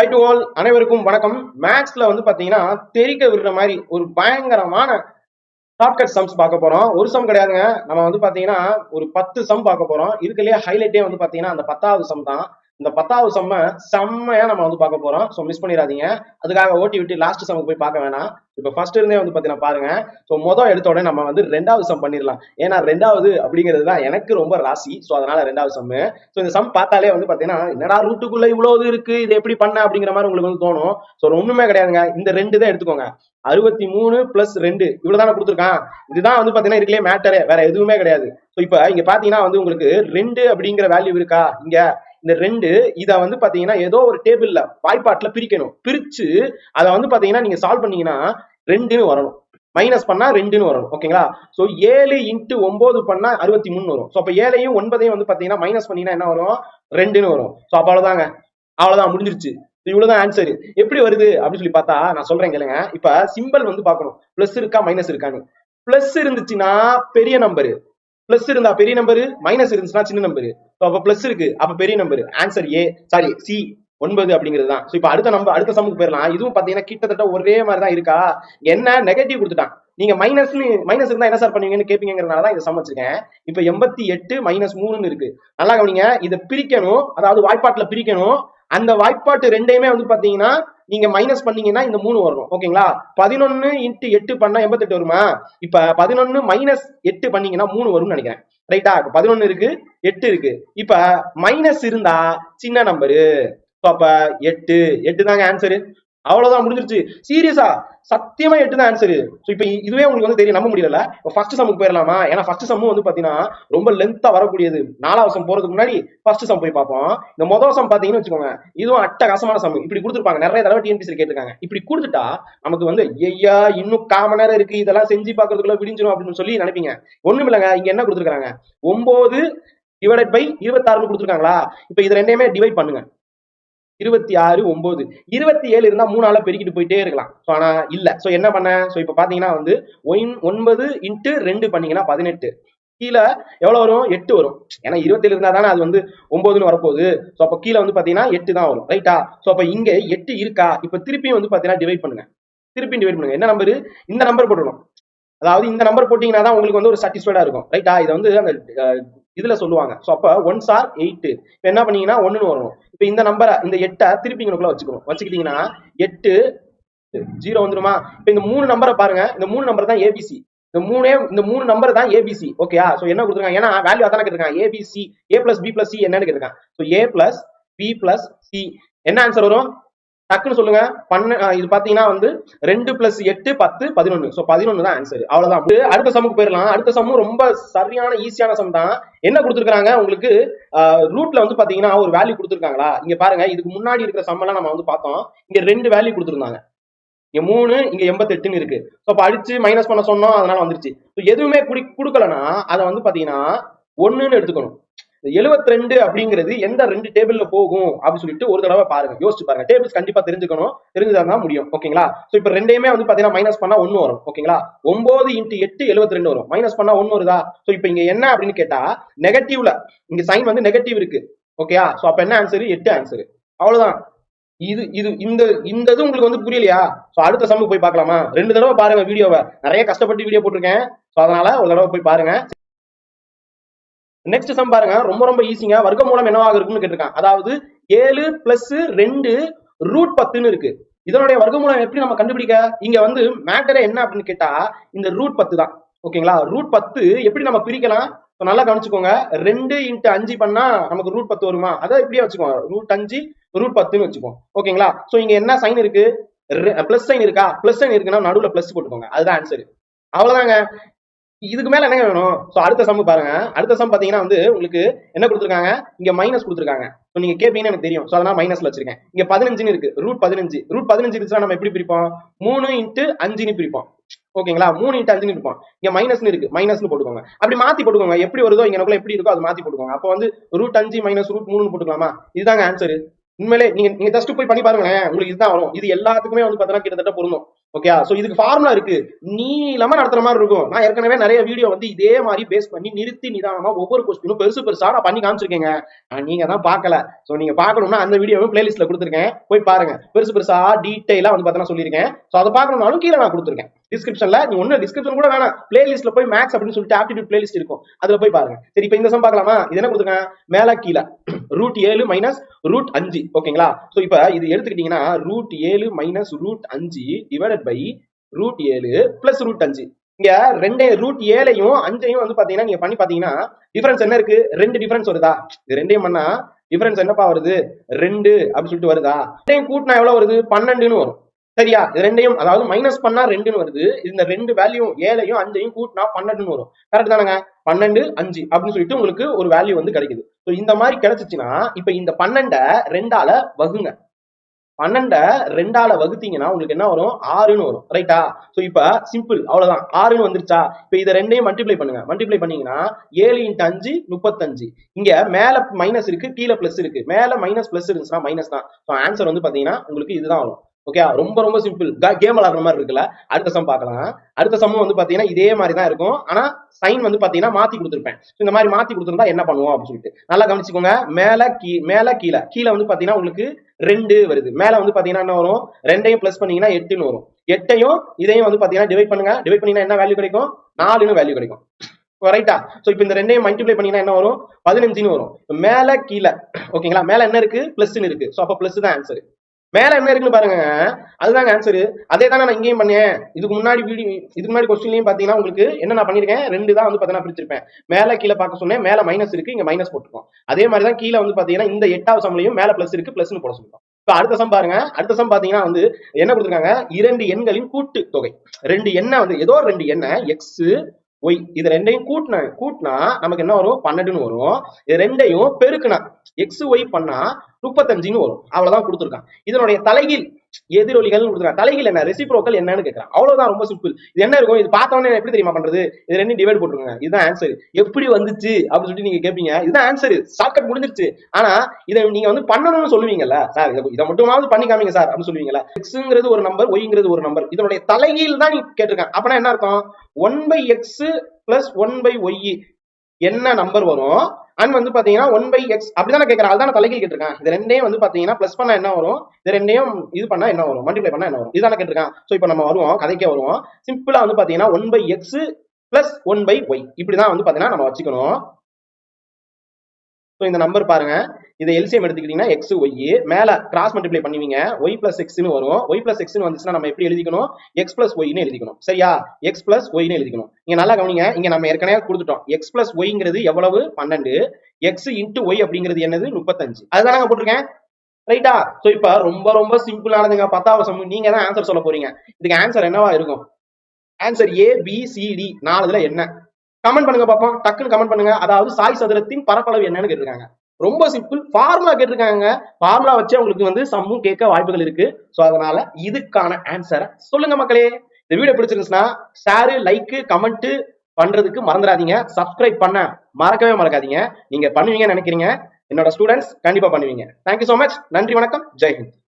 High to all அனைவருக்கும் வணக்கம். மேக்ஸ்ல வந்து பாத்தீங்கன்னா தெரிக்க விடுற மாதிரி ஒரு பயங்கரமான ஷார்ட்கட் சம்ஸ் பார்க்க போறோம். ஒரு சம் கிடையாதுங்க. நம்ம வந்து பாத்தீங்கன்னா ஒரு பத்து சம் பார்க்க போறோம். இதுக்குள்ளேயே ஹைலைட்டே வந்து பாத்தீங்கன்னா அந்த பத்தாவது சம் தான். இந்த பத்தாவது செம்ம செம்மையா நம்ம வந்து பார்க்க போறோம். ஸோ மிஸ் பண்ணிடாதீங்க. அதுக்காக ஓட்டி விட்டு லாஸ்ட் சம்முக்கு போய் பார்க்க வேணாம். இப்போ ஃபர்ஸ்ட் இருந்தே வந்து பார்த்தீங்கன்னா பாருங்க. ஸோ மொதல் எடுத்த உடனே நம்ம வந்து ரெண்டாவது சம் பண்ணிடலாம். ஏன்னா ரெண்டாவது அப்படிங்கிறது தான் எனக்கு ரொம்ப ராசி. ஸோ அதனால ரெண்டாவது சம்மு. ஸோ இந்த சம் பார்த்தாலே வந்து பார்த்தீங்கன்னா என்னடா ரூட்டுக்குள்ள இது இருக்கு? இது எப்படி பண்ண? அப்படிங்கிற மாதிரி உங்களுக்கு வந்து தோணும். ஸோ ஒண்ணுமே கிடையாதுங்க. இந்த ரெண்டு தான் எடுத்துக்கோங்க. அறுபத்தி மூணு பிளஸ் ரெண்டு. இவ்வளவுதானே கொடுத்துருக்கான். இதுதான் வந்து பாத்தீங்கன்னா இருக்கலையே மேட்டரே வேற எதுவுமே கிடையாது. ஸோ இப்போ இங்க பாத்தீங்கன்னா வந்து உங்களுக்கு ரெண்டு அப்படிங்கிற வேல்யூ இருக்கா? இங்க. இந்த ரெண்டு இத வந்து பாத்தீங்கன்னா ஏதோ ஒரு டேபிள்ல வாய்ப்பாட்டுல பிரிக்கணும். பிரிச்சு அதை வந்து பாத்தீங்கன்னா நீங்க சால்வ் பண்ணீங்கன்னா ரெண்டுன்னு வரணும். மைனஸ் பண்ணா ரெண்டுன்னு வரும் ஓகேங்களா சோ ஏழு இன்ட்டு ஒன்பது பண்ணா அறுபத்தி மூணு வரும். ஸோ அப்ப ஏழையும் ஒன்பதையும் வந்து பாத்தீங்கன்னா மைனஸ் பண்ணீங்கன்னா என்ன வரும்? ரெண்டுன்னு வரும். ஸோ அப்ப அவ்வளவுதாங்க. அவ்வளவுதான் முடிஞ்சிருச்சு. இவ்வளவுதான் ஆன்சர் எப்படி வருது? அப்படின்னு சொல்லி பார்த்தா நான் சொல்றேன் கேளுங்க. இப்ப சிம்பிள் வந்து பார்க்கணும். பிளஸ் இருக்கா மைனஸ் இருக்கான்னு. பிளஸ் இருந்துச்சுன்னா பெரிய நம்பரு பிளஸ் இருந்தா பெரிய நம்பர் மைனஸ் இருந்துச்சுன்னா சின்ன நம்பர் அப்ப பிளஸ் இருக்கு. அப்ப பெரிய number answer A sorry C ஒன்பது அப்படிங்கிறது தான் ஸோ இப்போ அடுத்த நம்பர் அடுத்த சமுக்கு போயிடலாம் இதுவும் பாத்தீங்கன்னா கிட்டத்தட்ட ஒரே மாதிரி தான் இருக்கா? என்ன நெகட்டிவ் கொடுத்துட்டான். நீங்க மைனஸ்னு மைனஸ் இருந்தா என்ன சார் பண்ணுவீங்கன்னு கேட்பீங்கிறதுனால தான் இதை சமைச்சிருக்கேன் இப்போ எண்பத்தி எட்டு மைனஸ் மூணுன்னு இருக்கு. நல்லா கவனிங்க. இதை பிரிக்கணும். அதாவது வாய்ப்பாட்டுல பிரிக்கணும். அந்த வாய்ப்பாட்டு ரெண்டையுமே வந்து பாத்தீங்கன்னா நீங்க மைனஸ் பண்ணீங்கன்னா இந்த மூணு வரும். ஓகேங்களா பதினொன்னு இன்ட்டு எட்டு பண்ணா எண்பத்தெட்டு வருமா? இப்ப பதினொன்னு மைனஸ் எட்டு பண்ணீங்கன்னா மூணு வரும்னு நினைக்கிறேன். ரைட்டா பதினொன்னு இருக்கு எட்டு இருக்கு. இப்ப மைனஸ் இருந்தா சின்ன நம்பரு அப்ப எட்டு எட்டு தாங்க ஆன்சரு அவ்வளவுதான் முடிஞ்சிருச்சு. சீரியஸா சத்தியமா எட்டு தான் ஆன்சர் ஸோ இப்போ இதுவே உங்களுக்கு வந்து தெரியும். நம்ப முடியல இப்போ ஃபர்ஸ்ட் சம்முக்கு போயிடலாமா ஏன்னா ஃபர்ஸ்ட் சம்மு வந்து பாத்தீங்கன்னா ரொம்ப லென்த்தா வரக்கூடியது. நாலாவது சம் போறதுக்கு முன்னாடி ஃபர்ஸ்ட் சம் போய் பார்ப்போம். இந்த முதல் சம் பாத்தீங்கன்னு வச்சுக்கோங்க இதுவும் அட்டகாசமான சம் இப்படி கொடுத்துருப்பாங்க. நிறைய தடவை டிஎன்பிசி கேட்டிருக்காங்க. இப்படி கொடுத்துட்டா நமக்கு வந்து ஐயா இன்னும் காம நேரம் இருக்கு. இதெல்லாம் செஞ்சு பாக்குறதுக்குள்ள விடிஞ்சிடும் அப்படின்னு சொல்லி நினைப்பீங்க. ஒண்ணும் இல்லைங்க. இங்க என்ன கொடுத்துருக்காங்க? ஒன்பது டிவைட் பை இருபத்தாறுன்னு கொடுத்துருக்காங்களா? இப்போ இது ரெண்டையுமே டிவைட் பண்ணுங்க. இருபத்தி ஆறு ஒன்பது இருபத்தி ஏழு இருந்தா மூணால பெருக்கிட்டு போயிட்டே இருக்கலாம். ஸோ ஆனா இல்ல. ஸோ என்ன பண்ண? ஸோ இப்போ பாத்தீங்கன்னா வந்து ஒன் ஒன்பது இன்ட்டு ரெண்டு பண்ணீங்கன்னா பதினெட்டு. கீழே எவ்வளவு வரும்? எட்டு வரும். ஏன்னா இருபத்தேழு இருந்தா தானே அது வந்து ஒன்பதுன்னு வரப்போகுது. ஸோ அப்போ கீழே வந்து பாத்தீங்கன்னா எட்டு தான் வரும். ரைட்டா ஸோ அப்போ இங்க எட்டு இருக்கா? இப்போ திருப்பியும் வந்து பாத்தீங்கன்னா டிவைட் பண்ணுங்க. திருப்பி டிவைட் பண்ணுங்க. என்ன நம்பரு இந்த நம்பர் போட்டுடணும். அதாவது இந்த நம்பர் போட்டீங்கன்னா தான் உங்களுக்கு வந்து ஒரு சாட்டிஸ்ஃபைடா இருக்கும். ரைட்டா இதை வந்து அந்த இதுல சொல்லுவாங்க. ஸோ அப்போ ஒன் சார் எயிட் இப்போ என்ன பண்ணீங்கன்னா ஒன்றுன்னு வரணும். இப்போ இந்த நம்பரை இந்த எட்டை திருப்பி இங்கனுக்குள்ள வச்சுக்கணும். வச்சுக்கிட்டீங்கன்னா எட்டு ஜீரோ வந்துருமா? இப்போ இந்த மூணு நம்பரை பாருங்க. இந்த மூணு நம்பர் தான் ஏபிசி இந்த மூணே இந்த மூணு நம்பர் தான் ஏபிசி ஓகேயா ஸோ என்ன கொடுத்துருக்காங்க? ஏன்னா வேல்யூ அதான கேட்டிருக்காங்க. ABC A plus B plus C என்னன்னு கேட்டிருக்காங்க. So A plus B plus C என்ன ஆன்சர் வரும்? டக்குன்னு சொல்லுங்க. பண்ண இது பாத்தீங்கன்னா வந்து ரெண்டு பிளஸ் எட்டு பத்து பதினொன்னு. ஸோ பதினொன்னு தான் ஆன்சர் அவ்வளவுதான். அடுத்த சமுக்கு போயிடலாம். அடுத்த சம்மும் ரொம்ப சரியான ஈஸியான சம் தான். என்ன கொடுத்துருக்காங்க உங்களுக்கு ரூட்ல வந்து பாத்தீங்கன்னா ஒரு வேல்யூ கொடுத்துருக்காங்களா? இங்க பாருங்க. இதுக்கு முன்னாடி இருக்கிற சம்மெல்லாம் நம்ம வந்து பார்த்தோம். இங்க ரெண்டு வேல்யூ கொடுத்துருந்தாங்க. இங்க மூணு இங்க எண்பத்தெட்டுன்னு இருக்கு. ஸோ அப்ப அடிச்சு மைனஸ் பண்ண சொன்னோம். அதனால வந்துருச்சு. ஸோ எதுவுமே குடி கொடுக்கலன்னா அதை வந்து பாத்தீங்கன்னா ஒண்ணுன்னு எடுத்துக்கணும். எழுபத்தி ரெண்டு அப்படிங்கிறது எந்த ரெண்டு டேபிள்ல போகும் அப்படின்னு சொல்லிட்டு ஒரு தடவை பாருங்க யோசிச்சு பாருங்க. டேபிள்ஸ் கண்டிப்பா தெரிஞ்சுக்கணும் தெரிஞ்சுதான் முடியும். ஓகேங்களா சோ இப்ப ரெண்டையுமே வந்து பாத்தீங்கன்னா மைனஸ் பண்ணா ஒன்னு வரும். ஓகேங்களா ஒன்பது இன்ட்டு எட்டு எழுபத்தி ரெண்டு வரும். மைனஸ் பண்ணா ஒன்னு வருதா? சோ இப்ப இங்க என்ன அப்படின்னு கேட்டா நெகட்டிவ்ல இங்க சைன் வந்து நெகட்டிவ் இருக்கு. ஓகேயா சோ அப்ப என்ன ஆன்சர் எட்டு ஆன்சர் அவ்வளவுதான். இது இது இந்த இந்த இது உங்களுக்கு வந்து புரியலையா? சோ அடுத்த சம்முக்கு போய் பார்க்கலாமா? ரெண்டு தடவை பாருங்க வீடியோவை நிறைய கஷ்டப்பட்டு வீடியோ போட்டிருக்கேன். சோ அதனால ஒரு தடவை போய் பாருங்க. நெக்ஸ்ட் சம் பாருங்க. ரொம்ப ரொம்ப ஈஸிங்க வர்க்க மூலம் என்னவாக இருக்குன்னு கேட்டிருக்காங்க. அதாவது ஏழு பிளஸ் ரெண்டு ரூட் பத்துன்னு இருக்கு. இதனுடைய வர்க்கமூலம் எப்படி நம்ம கண்டுபிடிக்க? இங்க வந்து மேட்டரே என்ன அப்படின்னு கேட்டா இந்த ரூட் பத்து தான். ஓகேங்களா ரூட் பத்து எப்படி நம்ம பிரிக்கலாம்? நல்லா கவனிச்சுக்கோங்க. ரெண்டு இன்ட்டு அஞ்சு பண்ணா நமக்கு ரூட் பத்து வருமா? அதை இப்படியே வச்சுக்கோங்க. ரூட் அஞ்சு ரூட் பத்துன்னு வச்சுக்கோங்க. ஓகேங்களா சோ இங்க என்ன சைன் இருக்கு? பிளஸ் சைன் இருக்கா? பிளஸ் சைன் இருக்குன்னா நடுவில் பிளஸ் போட்டுக்கோங்க. அதுதான் ஆன்சர் அவ்வளவுதாங்க. இதுக்கு மேல என்ன வேணும்? ஸோ அடுத்த சம் பாருங்க. அடுத்த சம் பாத்தீங்கன்னா வந்து உங்களுக்கு என்ன கொடுத்துருக்காங்க? இங்க மைனஸ் கொடுத்துருக்காங்க. ஸோ நீங்க கேப்பீங்கன்னு எனக்கு தெரியும். ஸோ அதனால மைனஸ்ல வச்சிருக்கேன். இங்க பதினஞ்சுன்னு இருக்கு. ரூட் பதினஞ்சு. ரூட் பதினஞ்சு இருந்துச்சுன்னா நம்ம எப்படி பிரிப்போம்? மூணு இன்ட்டு அஞ்சுன்னு பிரிப்போம். ஓகேங்களா? மூணு இன்ட்டு அஞ்சுன்னு இருப்போம் இங்க மைனஸ்னு இருக்கு. மைனஸ்னு போட்டுக்கோங்க. அப்படி மாத்தி போட்டுக்கோங்க. எப்படி வருதோ இங்க எப்படி இருக்கோ அது மாத்தி போட்டுக்கோங்க. அப்போ வந்து ரூட் அஞ்சு மைனஸ் ரூட் மூணு போட்டுக்கலாமா? இதுதாங்க ஆன்சர் உண்மையிலே நீங்க நீங்க ஜஸ்ட் போய் பண்ணி பாருங்களேன். உங்களுக்கு இதுதான் வரும். இது எல்லாத்துக்குமே வந்து பாத்தீங்கன்னா கிட்டத்தட்ட பொருந்தும். ஓகே சோ இதுக்கு ஃபார்முலா இருக்கு. நீளமா நடத்துற மாதிரி இருக்கும். நான் ஏற்கனவே நிறைய வீடியோ வந்து இதே மாதிரி பேஸ் பண்ணி நிறுத்தி நிதானமா ஒவ்வொரு கொஸ்டினும் பெருசு பெருசா நான் பண்ணி காமிச்சிருக்கேங்க. நீங்க தான் பார்க்கல. சோ நீங்க பார்க்கணும்னா அந்த வீடியோவும் பிளேலிஸ்ட்ல கொடுத்துருக்கேன். போய் பாருங்க. பெருசு பெருசா டீட்டெயிலா வந்து பார்த்தா சொல்லியிருக்கேன். சோ அதை பார்க்கணும்னாலும் கீழே நான் கொடுத்துருக்கேன். டிஸ்கிரிப்ஷன்ல நீ ஒன்னும் டிஸ்கிரிப்ஷன் கூட வேணாம். பிளேலிஸ்ட்ல போய் மேக்ஸ் அப்படின்னு சொல்லிட்டு ஆப்டிடியூட் பிளேலிஸ்ட் இருக்கும். அதுல போய் பாருங்க. சரி இப்போ இந்த சம் பார்க்கலாமா? இது என்ன கொடுத்துருக்கேன் மேல கீழே. ரூட் ஏழு மைனஸ் ரூட் அஞ்சு. ஓகேங்களா? சோ இப்போ இது எடுத்துக்கிட்டீங்கன்னா ரூட் ஏழு மைனஸ் ரூட் அஞ்சு டிவைடட் பை ரூட் ஏழு பிளஸ் ரூட் அஞ்சு. இங்க ரெண்டே ரூட் ஏழையும் அஞ்சையும் வந்து பாத்தீங்கன்னா நீங்க பண்ணி பாத்தீங்கன்னா டிஃபரன்ஸ் என்ன இருக்கு? ரெண்டு டிஃபரன்ஸ் வருதா? இது ரெண்டையும் பண்ணா டிஃபரன்ஸ் என்னப்பா வருது? ரெண்டு அப்படின்னு சொல்லிட்டு வருதா? ரெண்டையும் கூட்டினா எவ்வளவு வருது? பன்னெண்டுன்னு வரும். சரியா? இது ரெண்டையும் அதாவது மைனஸ் பண்ணா ரெண்டுன்னு வருது. இந்த ரெண்டு வேல்யூ ஏழையும் அஞ்சையும் கூட்டினா பன்னெண்டுன்னு வரும். கரெக்ட் தானங்க? பன்னெண்டு அஞ்சு அப்படின்னு சொல்லிட்டு உங்களுக்கு ஒரு வேல்யூ வந்து கிடைக்குது. ஸோ இந்த மாதிரி கிடைச்சிச்சுன்னா இப்ப இந்த பன்னெண்டை ரெண்டால வகுங்க. பன்னெண்ட ரெண்டால வகுத்தீங்கன்னா உங்களுக்கு என்ன வரும்? ஆறுன்னு வரும். ரைட்டா ஸோ இப்ப சிம்பிள் அவ்வளவுதான். ஆறுன்னு வந்துருச்சா? இப்ப இதை ரெண்டையும் மல்டிப்ளை பண்ணுங்க. மல்டிப்ளை பண்ணீங்கன்னா ஏழு இன்ட்டு அஞ்சு முப்பத்தஞ்சு. இங்க மேல மைனஸ் இருக்கு கீழே பிளஸ் இருக்கு. மேல மைனஸ் பிளஸ் இருந்துச்சுன்னா மைனஸ் தான். ஸோ ஆன்சர் வந்து பாத்தீங்கன்னா உங்களுக்கு இதுதான் வரும். ஓகே ரொம்ப ரொம்ப சிம்பிள் கேம் விளாடுற மாதிரி இருக்குல்ல? அடுத்த சம் பார்க்கலாம். அடுத்த சம் வந்து பாத்தீங்கன்னா இதே மாதிரி தான் இருக்கும். ஆனா சைன் வந்து பாத்தீங்கன்னா மாத்தி கொடுத்துருப்பேன். இந்த மாதிரி மாத்தி கொடுத்துருந்தா என்ன பண்ணுவோம் அப்படின்னு சொல்லிட்டு. நல்லா கவனிச்சுக்கோங்க. மேல கீ மேல கீழே. கீழே வந்து பாத்தீங்கன்னா உங்களுக்கு ரெண்டு வருது. மேல வந்து பாத்தீங்கன்னா என்ன வரும்? ரெண்டையும் பிளஸ் பண்ணீங்கன்னா எட்டுன்னு வரும். எட்டையும் இதையும் வந்து பாத்தீங்கன்னா டிவைட் பண்ணுங்க. டிவைட் பண்ணீங்கன்னா என்ன வேல்யூ கிடைக்கும்? நாலுன்னு வேல்யூ கிடைக்கும். ரைட்டா சோ இப்போ இந்த ரெண்டையும் மல்டிப்ளை பண்ணீங்கன்னா என்ன வரும்? பதினஞ்சுன்னு வரும். இப்ப மேல கீழே. ஓகேங்களா மேல என்ன இருக்கு? பிளஸ்ன்னு இருக்கு. சோ அப்ப பிளஸ் தான் ஆன்சர் மேல என்ன இருக்குன்னு பாருங்க. அதுதாங்க ஆன்சர் அதே தானே நான் இங்கேயும் பண்ணேன். இதுக்கு முன்னாடி வீடியோ இதுக்கு முன்னாடி கொஸ்டின்லயும் பாத்தீங்கன்னா உங்களுக்கு என்ன நான் பண்ணிருக்கேன்? ரெண்டு தான் வந்து பார்த்தீங்கன்னா பிரிச்சிருப்பேன். மேல கீழே பார்க்க சொன்னேன். மேல மைனஸ் இருக்கு. இங்க மைனஸ் போட்டுருக்கோம் அதே மாதிரி தான் கீழே வந்து பாத்தீங்கன்னா இந்த எட்டாவது சம்லையும் மேல பிளஸ் இருக்கு பிளஸ்னு போட சொல்லிட்டோம். இப்போ அடுத்த சம் பாருங்க. அடுத்த சம் பாத்தீங்கன்னா வந்து என்ன கொடுத்துருக்காங்க? இரண்டு எண்களின் கூட்டு தொகை. ரெண்டு எண்ணெய் வந்து ஏதோ ஒரு ரெண்டு எண்ணெய் எக்ஸ் ஒய் இது ரெண்டையும் கூட்டினா கூட்டினா நமக்கு என்ன வரும்? பன்னெண்டுன்னு வரும். இது ரெண்டையும் பெருக்குனா எக்ஸ் ஒய் பண்ணா முப்பத்தஞ்சுன்னு வரும். அவ்வளவுதான் கொடுத்துருக்கான். இதனுடைய தலைகீழ் எதிரொலிகள் கொடுத்துருக்காங்க தலைகீழ் என்ன? ரெசிப்ரோக்கல் என்னன்னு கேட்கறான். அவ்வளவுதான் ரொம்ப சிம்பிள் இது என்ன இருக்கும்? இது பார்த்தோன்னே எப்படி தெரியுமா பண்றது? இது ரெண்டும் டிவைட் போட்டுருங்க இதுதான் ஆன்சர் எப்படி வந்துச்சு? அப்படின்னு சொல்லிட்டு நீங்க கேட்பீங்க இதுதான் ஆன்சர் ஷார்ட்கட் முடிஞ்சிருச்சு. ஆனா இதை நீங்க வந்து பண்ணணும்னு சொல்லுவீங்கல்ல. சார் இதை இதை மட்டுமாவது பண்ணி காமிங்க சார் அப்படின்னு சொல்லுவீங்களா எக்ஸுங்கிறது ஒரு நம்பர் ஒய்ங்கிறது ஒரு நம்பர் இதனுடைய தலைகீழ் தான் நீ கேட்டிருக்கேன். அப்பனா என்ன அர்த்தம்? One by X plus one by Y என்ன நம்பர் வரும்? அண்ட் வந்து பாத்தீங்கன்னா ஒன் பை எக்ஸ் அப்படிதான் கேட்கறேன் அதுதான் தலைகள் கேட்டிருக்கேன். இது ரெண்டே வந்து பாத்தீங்கன்னா பிளஸ் பண்ணா என்ன வரும்? இது ரெண்டையும் இது பண்ணா என்ன வரும்? மல்டிப்ளை பண்ணா என்ன வரும்? இதான கேட்டிருக்கேன். சோ இப்போ நம்ம வருவோம். கதைக்கே வருவோம். சிம்பிளா வந்து பாத்தீங்கன்னா one by X plus one by Y இப்படிதான் வந்து பாத்தீங்கன்னா நம்ம வச்சுக்கணும். ஸோ இந்த நம்பர் பாருங்க. இதை எல்சிஎம் எடுத்துக்கிட்டீங்கன்னா எக்ஸ் ஒய் மேல கிராஸ் மல்டிப்ளை பண்ணுவீங்க. ஒய் பிளஸ் எக்ஸ்னு வரும். ஒய் பிளஸ் எக்ஸ்னு வந்துச்சுன்னா நம்ம எப்படி எழுதிக்கணும்? எக்ஸ் பிளஸ் ஒய்னு எழுதிக்கணும். சரியா? எக்ஸ் பிளஸ் ஒய்னு எழுதிக்கணும். இங்க நல்லா கவனிங்க. இங்க நம்ம ஏற்கனவே கொடுத்துட்டோம். எக்ஸ் பிளஸ் ஒய்ங்கிறது எவ்வளவு? பன்னெண்டு. எக்ஸ் இன்ட்டு ஒய் அப்படிங்கிறது என்னது? முப்பத்தஞ்சு. அதுதான் நாங்க போட்டிருக்கேன். ரைட்டா சோ இப்ப ரொம்ப ரொம்ப சிம்பிளானதுங்க பத்தாவது சம் நீங்க தான் ஆன்சர் சொல்ல போறீங்க. இதுக்கு ஆன்சர் என்னவா இருக்கும்? Answer A B C D நாலுல என்ன? கமெண்ட் பண்ணுங்க பார்ப்போம் டக்குன்னு கமெண்ட் பண்ணுங்க. அதாவது சாய் சதுரத்தின் பரப்பளவு என்னன்னு கேட்டிருக்காங்க. ரொம்ப சிம்பிள் ஃபார்முலா கேட்டிருக்காங்க. ஃபார்முலா வச்சு உங்களுக்கு வந்து சம்மும் கேட்க வாய்ப்புகள் இருக்கு. ஸோ அதனால இதுக்கான ஆன்சரை சொல்லுங்க மக்களே. இந்த வீடியோ பிடிச்சிருந்துச்சுன்னா ஷேரு லைக்கு கமெண்ட் பண்றதுக்கு மறந்துடாதீங்க. சப்ஸ்கிரைப் பண்ண மறக்கவே மறக்காதீங்க. நீங்க பண்ணுவீங்கன்னு நினைக்கிறீங்க. என்னோட ஸ்டூடெண்ட்ஸ் கண்டிப்பா பண்ணுவீங்க. தேங்க்யூ ஸோ மச் நன்றி வணக்கம். ஜெய் ஹிந்த்.